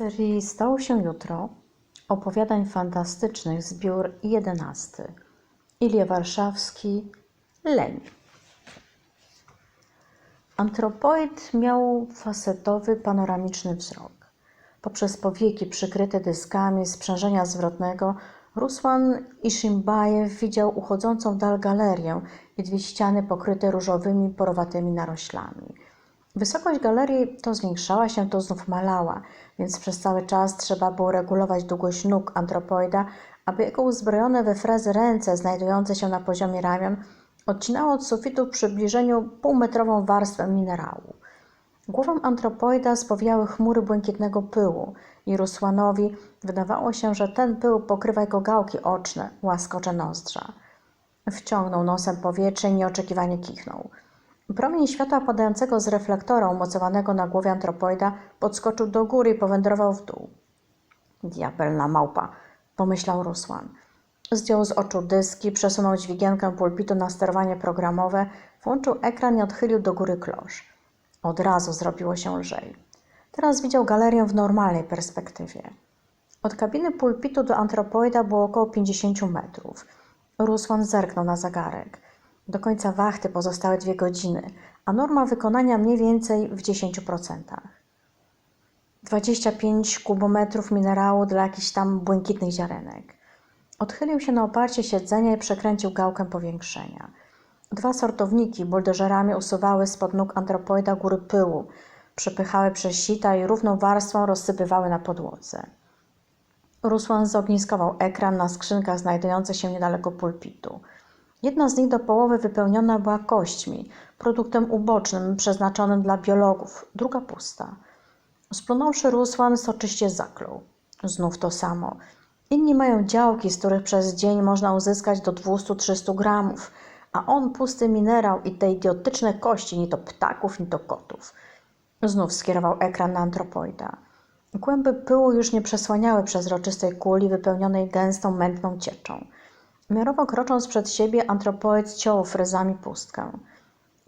serii Stało się jutro opowiadań fantastycznych zbiór 11. Ilie Warszawski Leń. Antropoid miał facetowy, panoramiczny wzrok. Poprzez powieki przykryte dyskami sprzężenia zwrotnego Rusłan Iszimbajew widział uchodzącą dal galerię i dwie ściany pokryte różowymi, porowatymi naroślami. Wysokość galerii to zwiększała się, to znów malała, więc przez cały czas trzeba było regulować długość nóg antropoida, aby jego uzbrojone we frezy ręce znajdujące się na poziomie ramion odcinało od sufitu w przybliżeniu półmetrową warstwę minerału. Głowę antropoida spowijały chmury błękitnego pyłu i Rusłanowi wydawało się, że ten pył pokrywa jego gałki oczne, łaskocze nozdrza. Wciągnął nosem powietrze i nieoczekiwanie kichnął. Promień światła padającego z reflektora umocowanego na głowie antropoida podskoczył do góry i powędrował w dół. Diabelna małpa, pomyślał Rusłan. Zdjął z oczu dyski, przesunął dźwigienkę pulpitu na sterowanie programowe, włączył ekran i odchylił do góry klosz. Od razu zrobiło się lżej. Teraz widział galerię w normalnej perspektywie. Od kabiny pulpitu do antropoida było około 50 metrów. Rusłan zerknął na zegarek. Do końca wachty pozostały dwie godziny, a norma wykonania mniej więcej w 10%. 25 kubometrów minerału dla jakichś tam błękitnych ziarenek. Odchylił się na oparcie siedzenia i przekręcił gałkę powiększenia. Dwa sortowniki buldożerami usuwały spod nóg antropoida góry pyłu, przepychały przez sita i równą warstwą rozsypywały na podłodze. Rusłan zogniskował ekran na skrzynkach znajdujących się niedaleko pulpitu. Jedna z nich do połowy wypełniona była kośćmi, produktem ubocznym przeznaczonym dla biologów, druga pusta. Splunąwszy Rusłan soczyście zaklął. Znów to samo. Inni mają działki, z których przez dzień można uzyskać do 200-300 gramów, a on pusty minerał i te idiotyczne kości ni to ptaków, ni to kotów. Znów skierował ekran na antropoida. Kłęby pyłu już nie przesłaniały przezroczystej kuli wypełnionej gęstą, mętną cieczą. Miarowo krocząc przed siebie, antropoid ciął fryzami pustkę.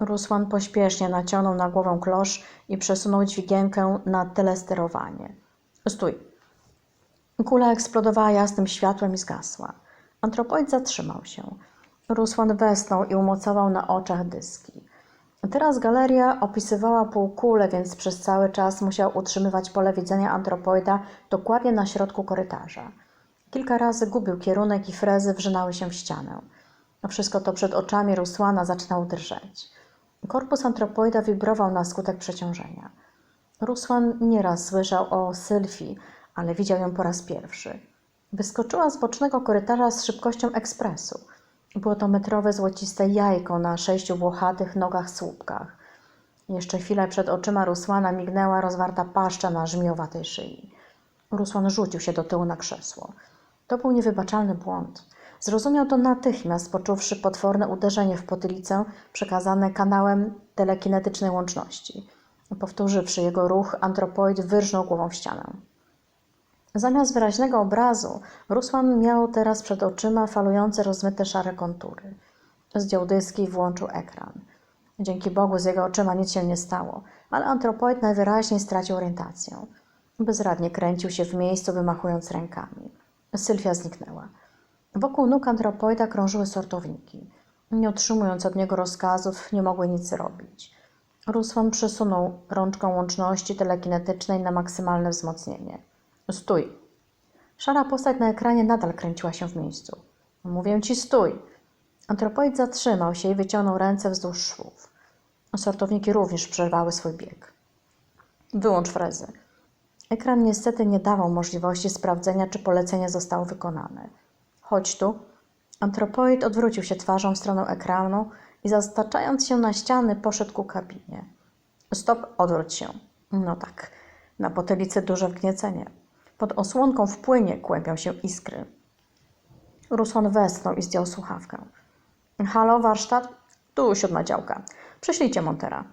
Rusłan pośpiesznie naciągnął na głowę klosz i przesunął dźwigienkę na telesterowanie. Stój! Kula eksplodowała jasnym światłem i zgasła. Antropoid zatrzymał się. Rusłan westnął i umocował na oczach dyski. Teraz galeria opisywała półkulę, więc przez cały czas musiał utrzymywać pole widzenia antropoida dokładnie na środku korytarza. Kilka razy gubił kierunek i frezy wrzynały się w ścianę. Wszystko to przed oczami Rusłana zaczynał drżeć. Korpus antropoida wibrował na skutek przeciążenia. Rusłan nieraz słyszał o Sylfii, ale widział ją po raz pierwszy. Wyskoczyła z bocznego korytarza z szybkością ekspresu. Było to metrowe złociste jajko na sześciu włochatych nogach słupkach. Jeszcze chwilę przed oczyma Rusłana mignęła rozwarta paszcza na żmiowatej szyi. Rusłan rzucił się do tyłu na krzesło. To był niewybaczalny błąd. Zrozumiał to natychmiast, poczuwszy potworne uderzenie w potylicę przekazane kanałem telekinetycznej łączności. Powtórzywszy jego ruch, antropoid wyrżnął głową w ścianę. Zamiast wyraźnego obrazu, Rusłan miał teraz przed oczyma falujące rozmyte szare kontury. Zdjął dyski i włączył ekran. Dzięki Bogu z jego oczyma nic się nie stało, ale antropoid najwyraźniej stracił orientację. Bezradnie kręcił się w miejscu, wymachując rękami. Sylwia zniknęła. Wokół nóg antropoida krążyły sortowniki. Nie otrzymując od niego rozkazów, nie mogły nic zrobić. Rusłan przesunął rączką łączności telekinetycznej na maksymalne wzmocnienie. Stój! Szara postać na ekranie nadal kręciła się w miejscu. Mówię ci, stój! Antropoid zatrzymał się i wyciągnął ręce wzdłuż szwów. Sortowniki również przerwały swój bieg. Wyłącz frezy. Ekran niestety nie dawał możliwości sprawdzenia, czy polecenie zostało wykonane. Chodź tu. Antropoid odwrócił się twarzą w stronę ekranu i zastaczając się na ściany, poszedł ku kabinie. Stop, odwróć się. No tak, na potylicy duże wgniecenie. Pod osłonką w płynie kłębią się iskry. Rusłan westnął i zdjął słuchawkę. Halo, warsztat? Tu siódma działka. Przyślijcie Montera.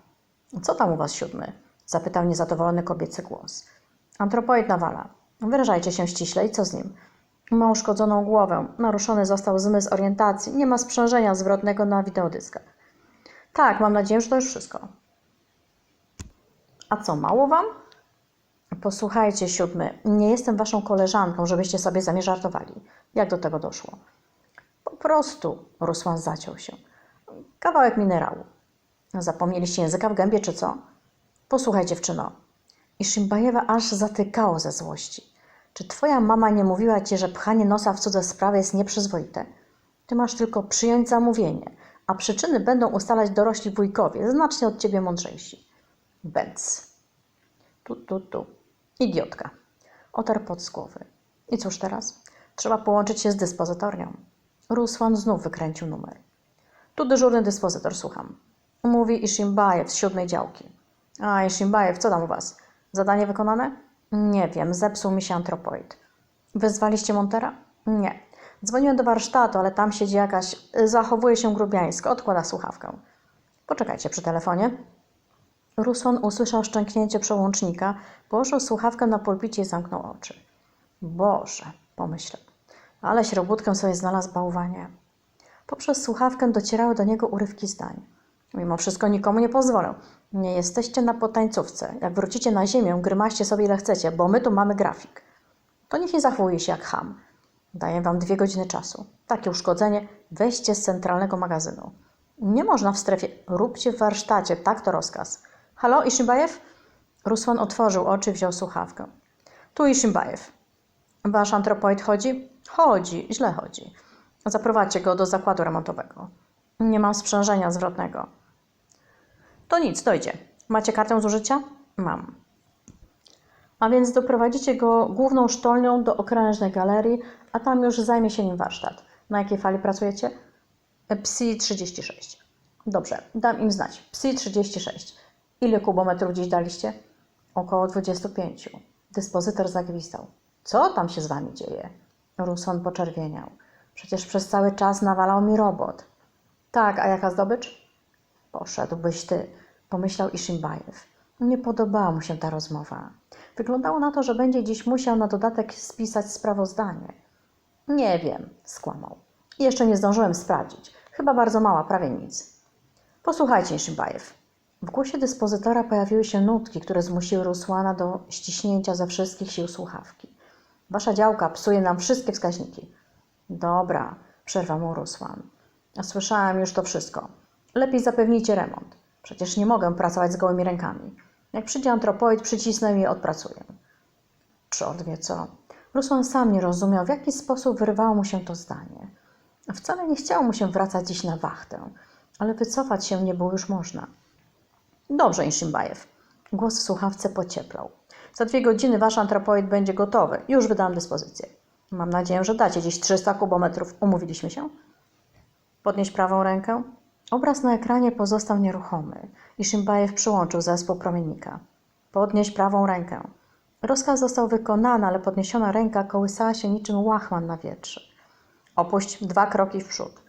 Co tam u was siódmy? Zapytał niezadowolony kobiecy głos. Antropoid nawala. Wyrażajcie się ściślej, co z nim? Ma uszkodzoną głowę, naruszony został zmysł orientacji, nie ma sprzężenia zwrotnego na wideodyskach. Tak, mam nadzieję, że to już wszystko. A co, mało wam? Posłuchajcie, siódmy, nie jestem waszą koleżanką, żebyście sobie za mnie żartowali. Jak do tego doszło? Po prostu, Rusłan zaciął się. Kawałek minerału. Zapomnieliście języka w gębie, czy co? Posłuchaj, dziewczyno. I Szymbajewa aż zatykało ze złości. Czy twoja mama nie mówiła ci, że pchanie nosa w cudze sprawy jest nieprzyzwoite? Ty masz tylko przyjąć zamówienie, a przyczyny będą ustalać dorośli wujkowie, znacznie od ciebie mądrzejsi. Benz. Tu, tu, tu. Idiotka. Otarł pot z głowy. I cóż teraz? Trzeba połączyć się z dyspozytornią. Rusłan znów wykręcił numer. Tu dyżurny dyspozytor, słucham. Mówi Iszimbajew z siódmej działki. A, Iszimbajew, co tam u was? Zadanie wykonane? Nie wiem, zepsuł mi się antropoid. Wezwaliście Montera? Nie. Dzwoniłem do warsztatu, ale tam siedzi jakaś... Zachowuje się grubiańsko, odkłada słuchawkę. Poczekajcie przy telefonie. Rusłan usłyszał szczęknięcie przełącznika, położył słuchawkę na pulpicie i zamknął oczy. Boże, pomyślał. Ale śrobutkę sobie znalazł bałwanie. Poprzez słuchawkę docierały do niego urywki zdań. Mimo wszystko nikomu nie pozwolę. Nie jesteście na potańcówce. Jak wrócicie na ziemię, grymaście sobie ile chcecie, bo my tu mamy grafik. To niech nie zachowuje się jak ham. Daję wam dwie godziny czasu. Takie uszkodzenie weźcie z centralnego magazynu. Nie można w strefie. Róbcie w warsztacie, tak to rozkaz. Halo, Iszimbajew? Rusłan otworzył oczy, wziął słuchawkę. Tu Iszimbajew. Wasz antropoid chodzi? Chodzi, źle chodzi. Zaprowadźcie go do zakładu remontowego. Nie mam sprzężenia zwrotnego. To nic, dojdzie. Macie kartę zużycia? Mam. A więc doprowadzicie go główną sztolnią do okrężnej galerii, a tam już zajmie się nim warsztat. Na jakiej fali pracujecie? PSI 36. Dobrze, dam im znać. PSI 36. Ile kubometrów dziś daliście? Około 25. Dyspozytor zagwizdał. Co tam się z wami dzieje? Ruson poczerwieniał. Przecież przez cały czas nawalał mi robot. Tak, a jaka zdobycz? Poszedłbyś ty, pomyślał Iszimbajew. Nie podobała mu się ta rozmowa. Wyglądało na to, że będzie dziś musiał na dodatek spisać sprawozdanie. Nie wiem, skłamał. Jeszcze nie zdążyłem sprawdzić. Chyba bardzo mała, prawie nic. Posłuchajcie, Iszimbajew. W głosie dyspozytora pojawiły się nutki, które zmusiły Rusłana do ściśnięcia ze wszystkich sił słuchawki. Wasza działka psuje nam wszystkie wskaźniki. Dobra, przerwał mu Rusłan. Słyszałem już to wszystko. Lepiej zapewnijcie remont. Przecież nie mogę pracować z gołymi rękami. Jak przyjdzie antropoid, przycisnę i odpracuję. Czort wie co. Rusłan sam nie rozumiał, w jaki sposób wyrwało mu się to zdanie. Wcale nie chciało mu się wracać dziś na wachtę, ale wycofać się nie było już można. Dobrze, Inszymbajew. Głos w słuchawce pocieplał. Za dwie godziny wasz antropoid będzie gotowy. Już wydałam dyspozycję. Mam nadzieję, że dacie dziś 300 kubometrów. Umówiliśmy się? Podnieś prawą rękę. Obraz na ekranie pozostał nieruchomy i Szymbajew przyłączył zespół promiennika. Podnieś prawą rękę. Rozkaz został wykonany, ale podniesiona ręka kołysała się niczym łachman na wietrze. Opuść dwa kroki w przód.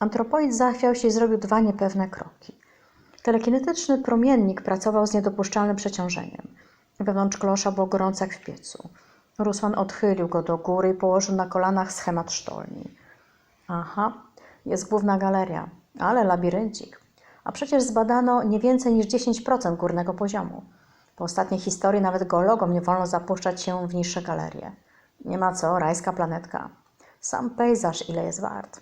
Antropoid zachwiał się i zrobił dwa niepewne kroki. Telekinetyczny promiennik pracował z niedopuszczalnym przeciążeniem. Wewnątrz klosza było gorąco jak w piecu. Rusłan odchylił go do góry i położył na kolanach schemat sztolni. Aha, jest główna galeria, ale labiryncik. A przecież zbadano nie więcej niż 10% górnego poziomu. Po ostatniej historii nawet geologom nie wolno zapuszczać się w niższe galerie. Nie ma co, rajska planetka. Sam pejzaż ile jest wart.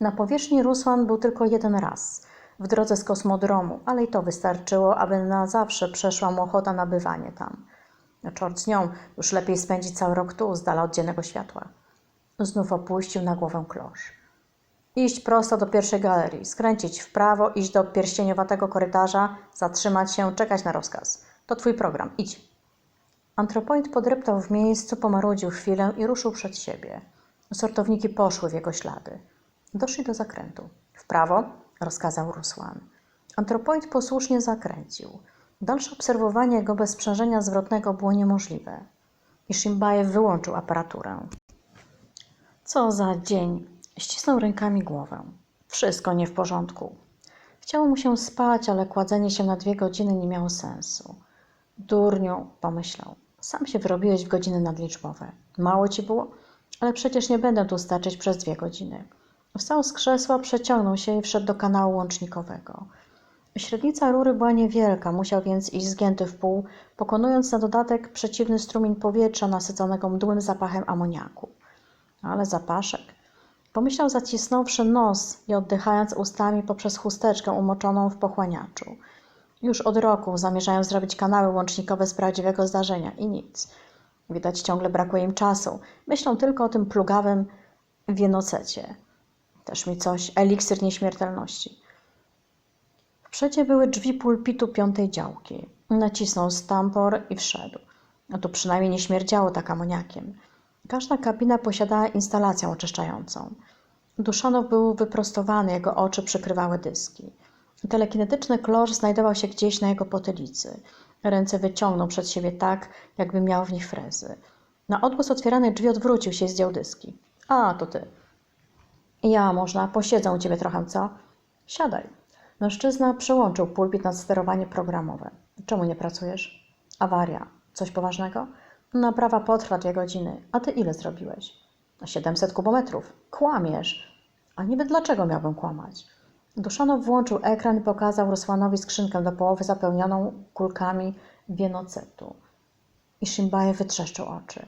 Na powierzchni Rusłan był tylko jeden raz, w drodze z kosmodromu, ale i to wystarczyło, aby na zawsze przeszła mu ochota na bywanie tam. Czort z nią, już lepiej spędzić cały rok tu, z dala od dziennego światła. Znów opuścił na głowę klosz. Iść prosto do pierwszej galerii, skręcić w prawo, iść do pierścieniowatego korytarza, zatrzymać się, czekać na rozkaz. To twój program, idź. Antropoid podreptał w miejscu, pomarudził chwilę i ruszył przed siebie. Sortowniki poszły w jego ślady. Doszli do zakrętu. W prawo, rozkazał Rusłan. Antropoid posłusznie zakręcił. Dalsze obserwowanie go bez sprzężenia zwrotnego było niemożliwe. I Szymbajew wyłączył aparaturę. Co za dzień! Ścisnął rękami głowę. Wszystko nie w porządku. Chciało mu się spać, ale kładzenie się na dwie godziny nie miało sensu. Durniu, pomyślał. Sam się wyrobiłeś w godziny nadliczbowe. Mało ci było? Ale przecież nie będę tu staczyć przez dwie godziny. Wstał z krzesła, przeciągnął się i wszedł do kanału łącznikowego. Średnica rury była niewielka, musiał więc iść zgięty w pół, pokonując na dodatek przeciwny strumień powietrza nasyconego mdłym zapachem amoniaku. Ale zapaszek. Pomyślał zacisnąwszy nos i oddychając ustami poprzez chusteczkę umoczoną w pochłaniaczu. Już od roku zamierzają zrobić kanały łącznikowe z prawdziwego zdarzenia i nic. Widać ciągle brakuje im czasu. Myślą tylko o tym plugawym wienocecie. Też mi coś, eliksir nieśmiertelności. W przecie były drzwi pulpitu piątej działki. Nacisnął stampor i wszedł. No to przynajmniej nie śmierdziało tak amoniakiem. Każda kabina posiadała instalację oczyszczającą. Duszanow był wyprostowany, jego oczy przykrywały dyski. Telekinetyczny klosz znajdował się gdzieś na jego potylicy. Ręce wyciągnął przed siebie tak, jakby miał w nich frezy. Na odgłos otwieranych drzwi odwrócił się i zdjął dyski. A, to ty. Ja, można, posiedzę u ciebie trochę, co? Siadaj. Mężczyzna przełączył pulpit na sterowanie programowe. Czemu nie pracujesz? Awaria. Coś poważnego? Naprawa potrwa dwie godziny. A ty ile zrobiłeś? 700 kubometrów. Kłamiesz. A niby dlaczego miałbym kłamać? Duszanow włączył ekran i pokazał Rusłanowi skrzynkę do połowy zapełnioną kulkami wienocetu. I Szymbaje wytrzeszczył oczy.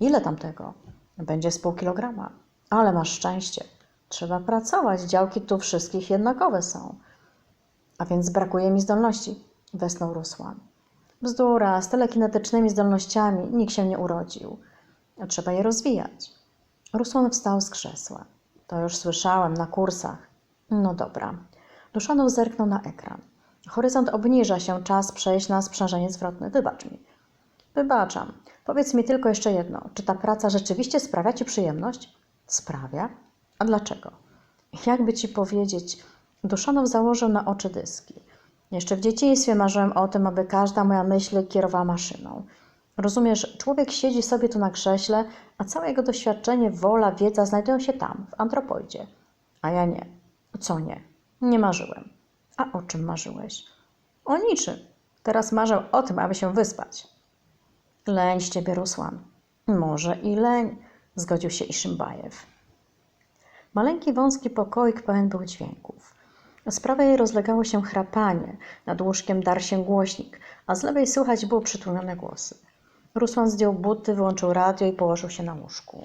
Ile tam tego? Będzie z pół kilograma. Ale masz szczęście. Trzeba pracować. Działki tu wszystkich jednakowe są. A więc brakuje mi zdolności, westnął Rusłan. Bzdura, z telekinetycznymi zdolnościami nikt się nie urodził. Trzeba je rozwijać. Rusłan wstał z krzesła. To już słyszałem na kursach. No dobra. Duszanow zerknął na ekran. Horyzont obniża się, czas przejść na sprzężenie zwrotne. Wybacz mi. Wybaczam. Powiedz mi tylko jeszcze jedno. Czy ta praca rzeczywiście sprawia Ci przyjemność? Sprawia? A dlaczego? Jakby Ci powiedzieć, Duszanow założył na oczy dyski. Jeszcze w dzieciństwie marzyłem o tym, aby każda moja myśl kierowała maszyną. Rozumiesz, człowiek siedzi sobie tu na krześle, a całe jego doświadczenie, wola, wiedza znajdują się tam, w antropoidzie. A ja nie. Co nie? Nie marzyłem. A o czym marzyłeś? O niczym. Teraz marzę o tym, aby się wyspać. Leń z ciebie, Rusłan. Może i leń, zgodził się Iszymbajew. Maleńki, wąski pokoik pełen był dźwięków. Z prawej rozlegało się chrapanie, nad łóżkiem dar się głośnik, a z lewej słychać było przytłumione głosy. Rusłan zdjął buty, wyłączył radio i położył się na łóżku.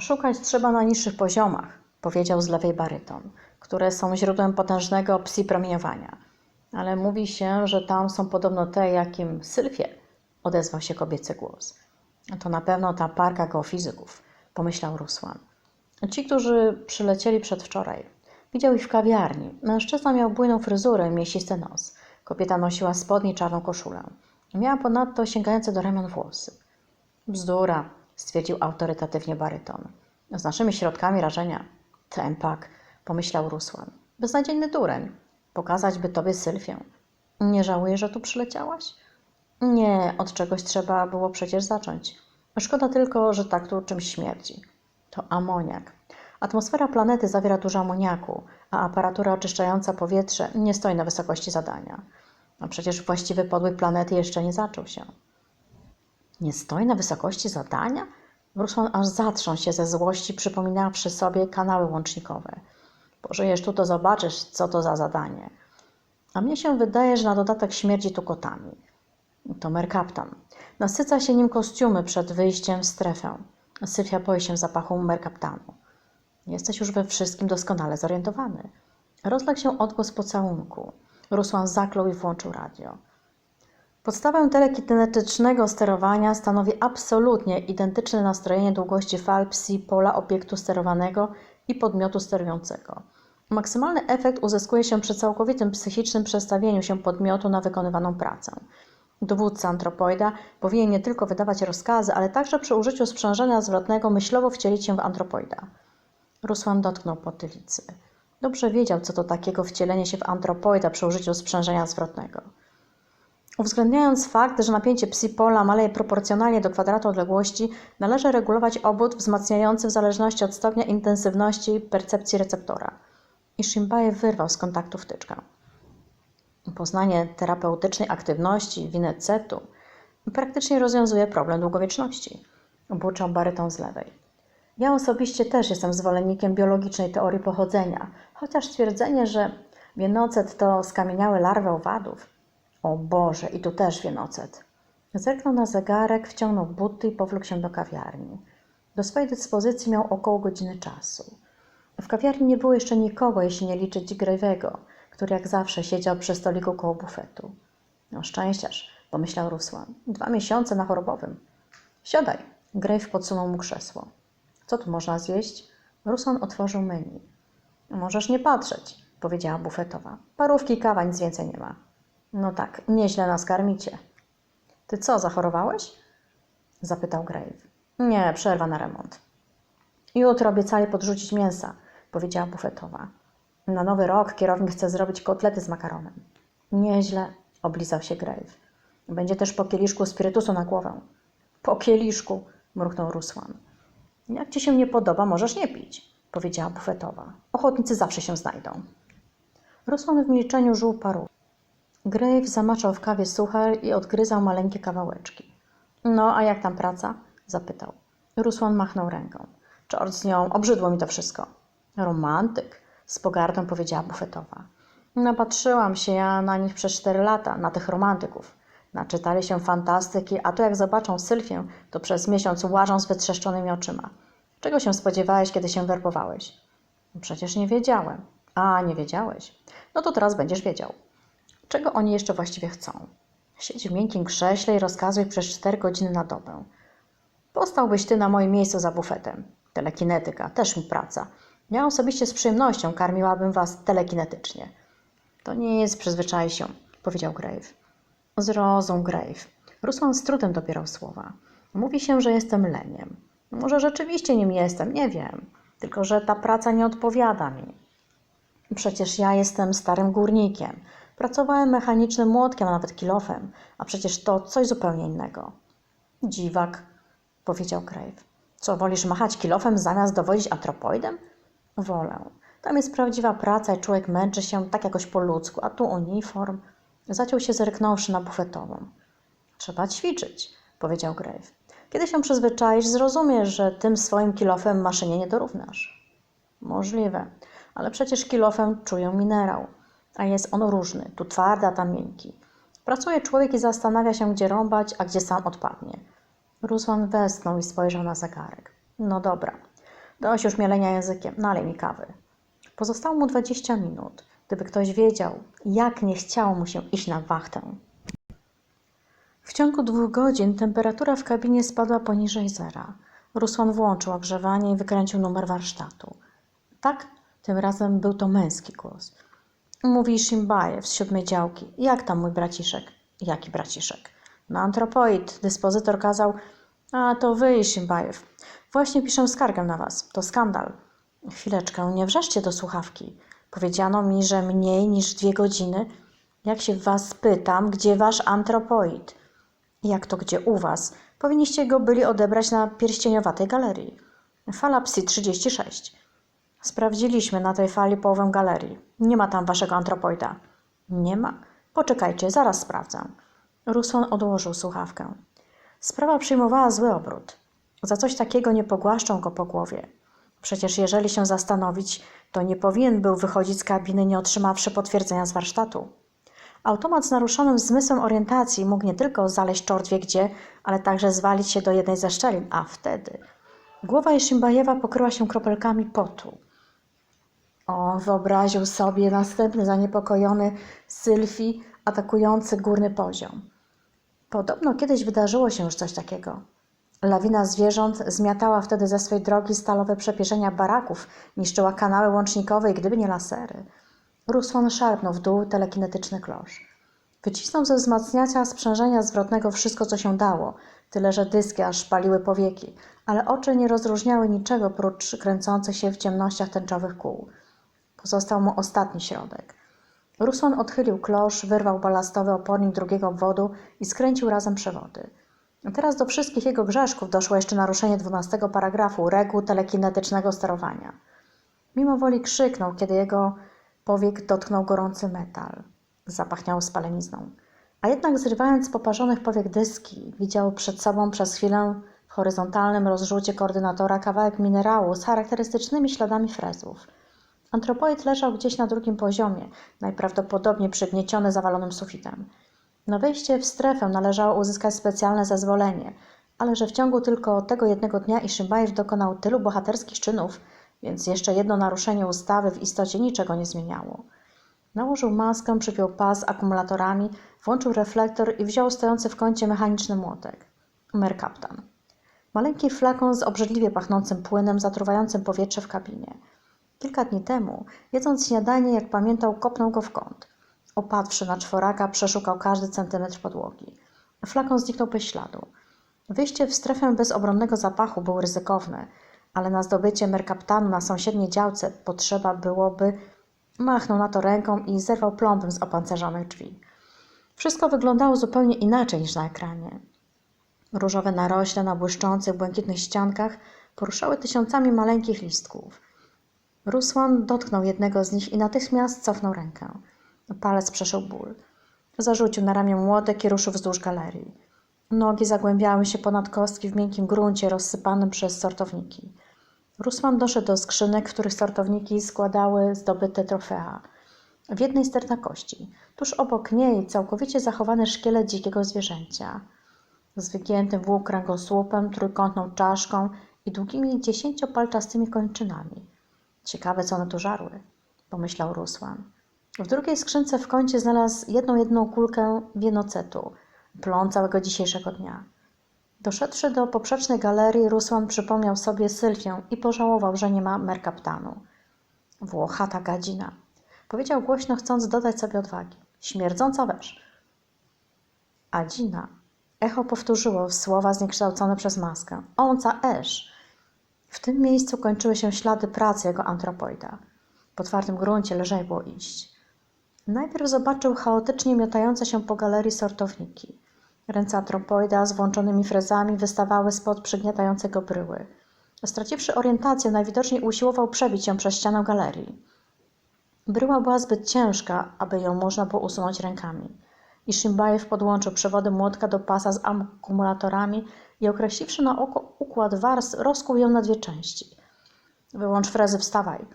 Szukać trzeba na niższych poziomach, powiedział z lewej baryton, które są źródłem potężnego psi promieniowania. Ale mówi się, że tam są podobno te, jakim Sylfie, odezwał się kobiecy głos. To na pewno ta parka geofizyków, pomyślał Rusłan. Ci, którzy przylecieli przedwczoraj. Widział ich w kawiarni. Mężczyzna miał bujną fryzurę i mięsisty nos. Kobieta nosiła spodnie i czarną koszulę. Miała ponadto sięgające do ramion włosy. Bzdura, stwierdził autorytatywnie baryton. Z naszymi środkami rażenia. Tempak, pomyślał Rusłan. Beznadziejny dureń. Pokazać by tobie Sylfię. Nie żałuję, że tu przyleciałaś? Nie, od czegoś trzeba było przecież zacząć. Szkoda tylko, że tak tu czymś śmierdzi. To amoniak. Atmosfera planety zawiera dużo amoniaku, a aparatura oczyszczająca powietrze nie stoi na wysokości zadania. A przecież właściwy podłyk planety jeszcze nie zaczął się. Nie stoi na wysokości zadania? Rusłan aż zatrząsł się ze złości, przypominawszy sobie kanały łącznikowe. Pożyjesz tu, to zobaczysz, co to za zadanie. A mnie się wydaje, że na dodatek śmierdzi tu kotami. To merkaptan. Nasyca się nim kostiumy przed wyjściem w strefę. Sylwia boi się zapachu merkaptanu. Jesteś już we wszystkim doskonale zorientowany. Rozległ się odgłos pocałunku. Rusłan zaklął i włączył radio. Podstawę telekinetycznego sterowania stanowi absolutnie identyczne nastrojenie długości fal psi pola obiektu sterowanego i podmiotu sterującego. Maksymalny efekt uzyskuje się przy całkowitym psychicznym przestawieniu się podmiotu na wykonywaną pracę. Dowódca antropoida powinien nie tylko wydawać rozkazy, ale także przy użyciu sprzężenia zwrotnego myślowo wcielić się w antropoida. Rusłan dotknął potylicy. Dobrze wiedział, co to takiego wcielenie się w antropoida przy użyciu sprzężenia zwrotnego. Uwzględniając fakt, że napięcie psi-pola maleje proporcjonalnie do kwadratu odległości, należy regulować obwód wzmacniający w zależności od stopnia intensywności percepcji receptora. I Shimbaje wyrwał z kontaktu wtyczkę. Poznanie terapeutycznej aktywności winecetu praktycznie rozwiązuje problem długowieczności. Obuczał baryton z lewej. Ja osobiście też jestem zwolennikiem biologicznej teorii pochodzenia, chociaż stwierdzenie, że Wienocet to skamieniałe larwy owadów. O Boże, i tu też wienocet. Zerknął na zegarek, wciągnął buty i powlókł się do kawiarni. Do swojej dyspozycji miał około godziny czasu. W kawiarni nie było jeszcze nikogo, jeśli nie liczyć Grave'ego, który jak zawsze siedział przy stoliku koło bufetu. No szczęściarz, pomyślał Ruslan. Dwa miesiące na chorobowym. Siadaj. Grave podsunął mu krzesło. Co tu można zjeść? Ruslan otworzył menu. Możesz nie patrzeć, powiedziała bufetowa. Parówki kawa, nic więcej nie ma. No tak, nieźle nas karmicie. Ty co, zachorowałeś? Zapytał Grave. Nie, przerwa na remont. Jutro obiecali podrzucić mięsa, powiedziała bufetowa. Na nowy rok kierownik chce zrobić kotlety z makaronem. Nieźle, oblizał się Grave. Będzie też po kieliszku spirytusu na głowę. Po kieliszku, mruknął Rusłan. Jak ci się nie podoba, możesz nie pić, powiedziała bufetowa. Ochotnicy zawsze się znajdą. Rusłan w milczeniu żuł paru. Grave zamaczał w kawie suchar i odgryzał maleńkie kawałeczki. No, a jak tam praca? zapytał. Rusłan machnął ręką. Czort z nią, obrzydło mi to wszystko. Romantyk, z pogardą powiedziała bufetowa. Napatrzyłam się ja na nich przez cztery lata, na tych romantyków. Naczytali się fantastyki, a tu jak zobaczą Sylwię, to przez miesiąc łażą z wytrzeszczonymi oczyma. Czego się spodziewałeś, kiedy się werbowałeś? Przecież nie wiedziałem. A, nie wiedziałeś? No to teraz będziesz wiedział. Czego oni jeszcze właściwie chcą? Siedź w miękkim krześle i rozkazuj przez cztery godziny na dobę. Postałbyś ty na moim miejscu za bufetem. Telekinetyka, też mi praca. Ja osobiście z przyjemnością karmiłabym was telekinetycznie. To nie jest przyzwyczaj się, powiedział Grave. Zrozum, Grave. Rusłan z trudem dobierał słowa. Mówi się, że jestem leniem. Może rzeczywiście nim jestem, nie wiem. Tylko, że ta praca nie odpowiada mi. Przecież ja jestem starym górnikiem. Pracowałem mechanicznym młotkiem, a nawet kilofem, a przecież to coś zupełnie innego. Dziwak, powiedział Crave. Co, wolisz machać kilofem zamiast dowodzić antropoidem? Wolę. Tam jest prawdziwa praca i człowiek męczy się tak jakoś po ludzku, a tu uniform. Zaciął się zerknąwszy na bufetową. Trzeba ćwiczyć, powiedział Grave. Kiedy się przyzwyczaisz, zrozumiesz, że tym swoim kilofem maszynie nie dorównasz. Możliwe, ale przecież kilofem czuję minerał, a jest on różny, tu twardy, a tam miękki. Pracuje człowiek i zastanawia się, gdzie rąbać, a gdzie sam odpadnie. Rusłan westchnął i spojrzał na zegarek. No dobra, dość już mielenia językiem, nalej mi kawy. Pozostało mu 20 minut. Gdyby ktoś wiedział, jak nie chciało mu się iść na wachtę. W ciągu dwóch godzin temperatura w kabinie spadła poniżej zera. Rusłan włączył ogrzewanie i wykręcił numer warsztatu. Tak, tym razem był to męski głos. Mówi Szimbajew z siódmej działki. Jak tam mój braciszek? Jaki braciszek? No antropoid. Dyspozytor kazał... A, to wy, Szimbajew. Właśnie piszę skargę na was. To skandal. Chwileczkę, nie wrzeszcie do słuchawki. Powiedziano mi, że mniej niż dwie godziny. Jak się was pytam, gdzie wasz antropoid? Jak to gdzie u was? Powinniście go byli odebrać na pierścieniowatej galerii. Fala Psi 36. Sprawdziliśmy na tej fali połowę galerii. Nie ma tam waszego antropoida. Nie ma? Poczekajcie, zaraz sprawdzę. Rusłan odłożył słuchawkę. Sprawa przyjmowała zły obrót. Za coś takiego nie pogłaszczą go po głowie. Przecież jeżeli się zastanowić, to nie powinien był wychodzić z kabiny, nie otrzymawszy potwierdzenia z warsztatu. Automat z naruszonym zmysłem orientacji mógł nie tylko zaleźć czort wie gdzie, ale także zwalić się do jednej ze szczelin, a wtedy głowa Jeszymbajewa pokryła się kropelkami potu. O, wyobraził sobie następny zaniepokojony Sylfii atakujący górny poziom. Podobno kiedyś wydarzyło się już coś takiego. Lawina zwierząt zmiatała wtedy ze swej drogi stalowe przepierzenia baraków, niszczyła kanały łącznikowe i gdyby nie lasery. Rusłan szarpnął w dół telekinetyczny klosz. Wycisnął ze wzmacniacza sprzężenia zwrotnego wszystko, co się dało, tyle że dyski aż paliły powieki, ale oczy nie rozróżniały niczego prócz kręcących się w ciemnościach tęczowych kół. Pozostał mu ostatni środek. Rusłan odchylił klosz, wyrwał balastowy opornik drugiego obwodu i skręcił razem przewody. Teraz do wszystkich jego grzeszków doszło jeszcze naruszenie dwunastego paragrafu reguł telekinetycznego sterowania. Mimo woli krzyknął, kiedy jego powiek dotknął gorący metal. Zapachniało spalenizną. A jednak zrywając z poparzonych powiek dyski, widział przed sobą przez chwilę w horyzontalnym rozrzucie koordynatora kawałek minerału z charakterystycznymi śladami frezów. Antropoid leżał gdzieś na drugim poziomie, najprawdopodobniej przygnieciony zawalonym sufitem. Na wejście w strefę należało uzyskać specjalne zezwolenie, ale że w ciągu tylko tego jednego dnia Iszymbajew dokonał tylu bohaterskich czynów, więc jeszcze jedno naruszenie ustawy w istocie niczego nie zmieniało. Nałożył maskę, przypiął pas akumulatorami, włączył reflektor i wziął stojący w kącie mechaniczny młotek. Merkaptan. Maleńki flakon z obrzydliwie pachnącym płynem zatruwającym powietrze w kabinie. Kilka dni temu, jedząc śniadanie, jak pamiętał, kopnął go w kąt. Opadłszy na czworaka, przeszukał każdy centymetr podłogi. Flakon zniknął bez śladu. Wyjście w strefę bez obronnego zapachu było ryzykowne, ale na zdobycie merkaptanu na sąsiedniej działce potrzeba byłoby... Machnął na to ręką i zerwał plombem z opancerzonych drzwi. Wszystko wyglądało zupełnie inaczej niż na ekranie. Różowe narośle na błyszczących, błękitnych ściankach poruszały tysiącami maleńkich listków. Rusłan dotknął jednego z nich i natychmiast cofnął rękę. Palec przeszył ból. Zarzucił na ramię młotek i ruszył wzdłuż galerii. Nogi zagłębiały się ponad kostki w miękkim gruncie rozsypanym przez sortowniki. Rusłan doszedł do skrzynek, w których sortowniki składały zdobyte trofea. W jednej sterta kości, tuż obok niej całkowicie zachowany szkielet dzikiego zwierzęcia. Z wygiętym w łuk kręgosłupem, trójkątną czaszką i długimi dziesięciopalczastymi kończynami. Ciekawe, co one tu żarły, pomyślał Rusłan. W drugiej skrzynce w kącie znalazł jedną jedną kulkę wienocetu, plon całego dzisiejszego dnia. Doszedłszy do poprzecznej galerii, Rusłan przypomniał sobie Sylwię i pożałował, że nie ma merkaptanu. Włochata gadzina. Powiedział głośno, chcąc dodać sobie odwagi. Śmierdząca wesz. Adzina. Echo powtórzyło słowa zniekształcone przez maskę. Onca esz. W tym miejscu kończyły się ślady pracy jego antropoida. Po twardym gruncie lżej było iść. Najpierw zobaczył chaotycznie miotające się po galerii sortowniki. Ręce antropoida z włączonymi frezami wystawały spod przygniatającego bryły. Straciwszy orientację, najwidoczniej usiłował przebić ją przez ścianę galerii. Bryła była zbyt ciężka, aby ją można było usunąć rękami. I Szymbajew podłączył przewody młotka do pasa z akumulatorami i określiwszy na oko układ warstw, rozkuł ją na dwie części. Wyłącz frezy, wstawaj.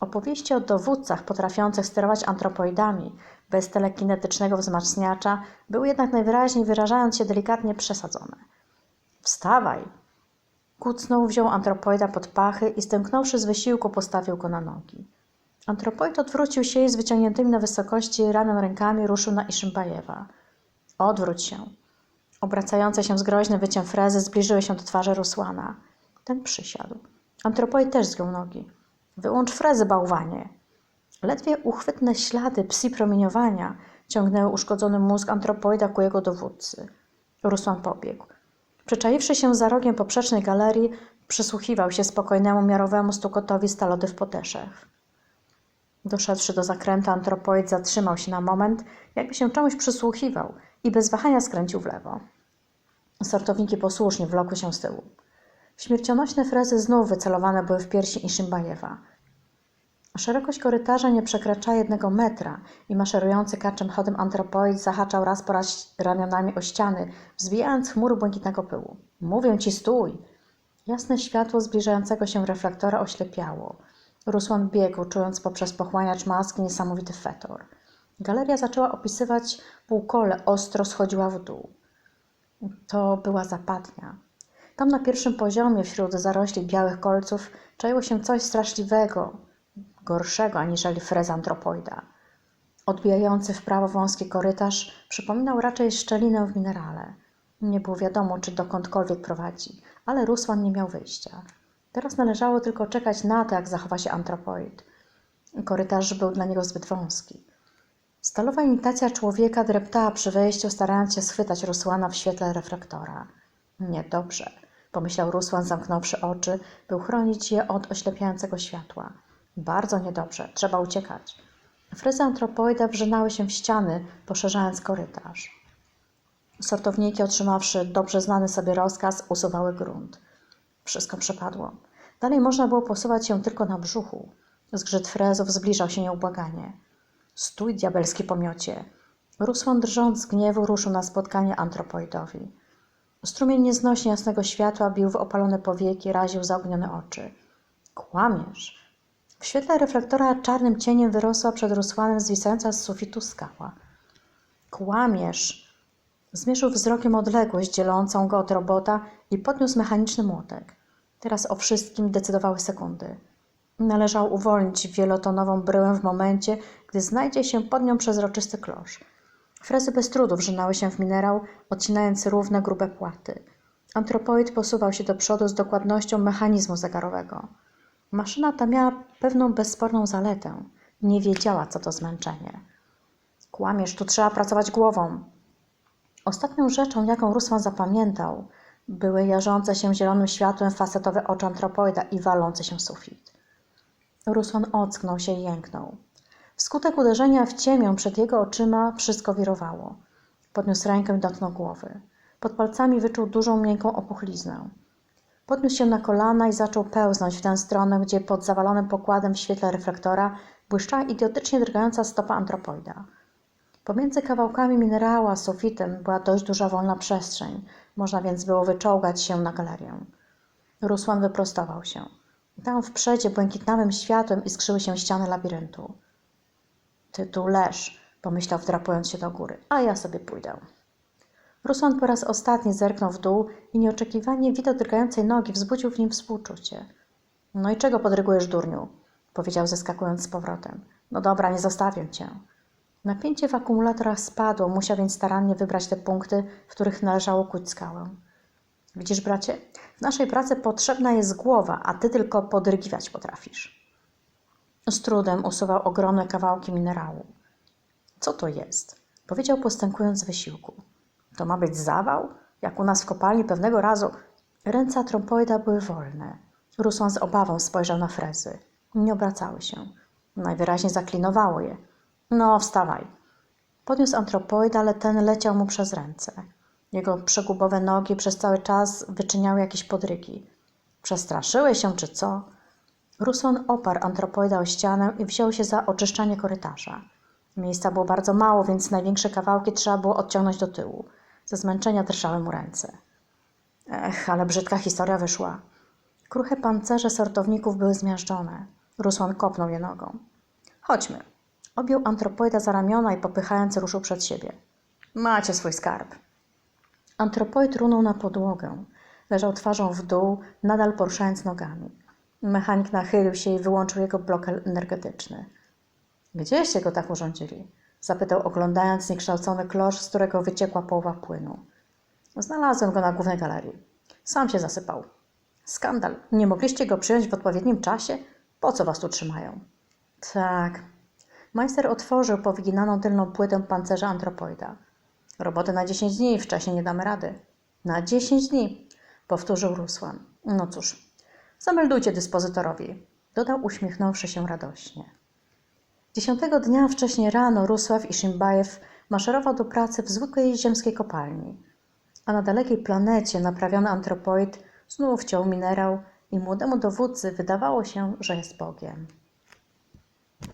Opowieści o dowódcach potrafiących sterować antropoidami bez telekinetycznego wzmacniacza były jednak najwyraźniej, wyrażając się delikatnie, przesadzone. Wstawaj! Kucnął, wziął antropoida pod pachy i stęknąwszy z wysiłku postawił go na nogi. Antropoid odwrócił się i z wyciągniętymi na wysokości ramion rękami ruszył na Iszymbajewa. Odwróć się. Obracające się z groźnym wyciem frezy zbliżyły się do twarzy Rusłana. Ten przysiadł. Antropoid też zgiął nogi. Wyłącz frezy, bałwanie. Ledwie uchwytne ślady psi promieniowania ciągnęły uszkodzony mózg antropoida ku jego dowódcy. Rusłan pobiegł. Przyczaiwszy się za rogiem poprzecznej galerii, przysłuchiwał się spokojnemu, miarowemu stukotowi stalody w podeszech. Doszedłszy do zakrętu, antropoid zatrzymał się na moment, jakby się czemuś przysłuchiwał i bez wahania skręcił w lewo. Sortowniki posłusznie wlokły się z tyłu. Śmiercionośne frezy znów wycelowane były w piersi Iszymbajewa. Szerokość korytarza nie przekracza jednego metra i maszerujący kaczym chodem antropoid zahaczał raz po raz ramionami o ściany, wzbijając chmury błękitnego pyłu. Mówię ci, stój! Jasne światło zbliżającego się reflektora oślepiało. Rusłan biegł, czując poprzez pochłaniacz maski niesamowity fetor. Galeria zaczęła opisywać półkole, ostro schodziła w dół. To była zapadnia. Tam na pierwszym poziomie, wśród zarośli białych kolców, czaiło się coś straszliwego, gorszego aniżeli frez antropoida. Odbijający w prawo wąski korytarz przypominał raczej szczelinę w minerale. Nie było wiadomo, czy dokądkolwiek prowadzi, ale Rusłan nie miał wyjścia. Teraz należało tylko czekać na to, jak zachowa się antropoid. Korytarz był dla niego zbyt wąski. Stalowa imitacja człowieka dreptała przy wejściu, starając się schwytać Rusłana w świetle reflektora. Niedobrze, pomyślał Rusłan, zamknąwszy oczy, by uchronić je od oślepiającego światła. Bardzo niedobrze, trzeba uciekać. Fryzy antropoida wrzynały się w ściany, poszerzając korytarz. Sortowniki, otrzymawszy dobrze znany sobie rozkaz, usuwały grunt. Wszystko przepadło. Dalej można było posuwać się tylko na brzuchu. Zgrzyt frezów zbliżał się nieubłaganie. Stój, diabelski pomiocie! Rusłan drżąc z gniewu ruszył na spotkanie antropoidowi. Strumień nieznośnie jasnego światła bił w opalone powieki, raził zaognione oczy. Kłamiesz! W świetle reflektora czarnym cieniem wyrosła przed Rusłanem zwisająca z sufitu skała. Kłamiesz! Zmierzył wzrokiem odległość dzielącą go od robota i podniósł mechaniczny młotek. Teraz o wszystkim decydowały sekundy. Należało uwolnić wielotonową bryłę w momencie, gdy znajdzie się pod nią przezroczysty klosz. Frezy bez trudu wrzynały się w minerał, odcinając równe, grube płaty. Antropoid posuwał się do przodu z dokładnością mechanizmu zegarowego. Maszyna ta miała pewną bezsporną zaletę. Nie wiedziała, co to zmęczenie. Kłamiesz, tu trzeba pracować głową. Ostatnią rzeczą, jaką Ruswan zapamiętał, były jarzące się zielonym światłem facetowe oczy antropoida i walący się sufit. Ruswan ocknął się i jęknął. Wskutek uderzenia w ciemię przed jego oczyma wszystko wirowało. Podniósł rękę i dotknął głowy. Pod palcami wyczuł dużą, miękką opuchliznę. Podniósł się na kolana i zaczął pełznąć w tę stronę, gdzie pod zawalonym pokładem w świetle reflektora błyszczała idiotycznie drgająca stopa antropoida. Pomiędzy kawałkami minerału a sufitem była dość duża wolna przestrzeń, można więc było wyczołgać się na galerię. Rusłan wyprostował się. Tam w przedzie błękitnawym światłem iskrzyły się ściany labiryntu. Ty tu leż, pomyślał wdrapując się do góry, a ja sobie pójdę. Rusłan po raz ostatni zerknął w dół i nieoczekiwanie widok drgającej nogi wzbudził w nim współczucie. No i czego podrygujesz, durniu? powiedział zeskakując z powrotem. No dobra, nie zostawię cię. Napięcie w akumulatorach spadło, musiał więc starannie wybrać te punkty, w których należało kuć skałę. Widzisz, bracie, w naszej pracy potrzebna jest głowa, a ty tylko podrygiwać potrafisz. Z trudem usuwał ogromne kawałki minerału. Co to jest? Powiedział postępując z wysiłku. To ma być zawał? Jak u nas w kopalni pewnego razu. Ręce atropoida były wolne. Rusłan z obawą spojrzał na frezy. Nie obracały się. Najwyraźniej zaklinowało je. No, wstawaj. Podniósł antropoida, ale ten leciał mu przez ręce. Jego przegubowe nogi przez cały czas wyczyniały jakieś podrygi. Przestraszyły się, czy co? Rusłan oparł antropoida o ścianę i wziął się za oczyszczanie korytarza. Miejsca było bardzo mało, więc największe kawałki trzeba było odciągnąć do tyłu. Ze zmęczenia drżały mu ręce. Ech, ale brzydka historia wyszła. Kruche pancerze sortowników były zmiażdżone. Rusłan kopnął je nogą. Chodźmy. Objął antropoida za ramiona i popychając ruszył przed siebie. Macie swój skarb. Antropoid runął na podłogę. Leżał twarzą w dół, nadal poruszając nogami. Mechanik nachylił się i wyłączył jego blok energetyczny. Gdzieście go tak urządzili? Zapytał, oglądając niekształcony klosz, z którego wyciekła połowa płynu. Znalazłem go na głównej galerii. Sam się zasypał. Skandal. Nie mogliście go przyjąć w odpowiednim czasie? Po co was tu trzymają? Tak. Majster otworzył powyginaną tylną płytę pancerza antropoida. Roboty na 10 dni, wcześniej nie damy rady. Na 10 dni, powtórzył Rusłan. No cóż, zameldujcie dyspozytorowi, dodał uśmiechnąwszy się radośnie. Dziesiątego dnia wcześnie rano Rusław i Szymbajew maszerował do pracy w zwykłej ziemskiej kopalni, a na dalekiej planecie naprawiony antropoid znów ciął minerał i młodemu dowódcy wydawało się, że jest Bogiem.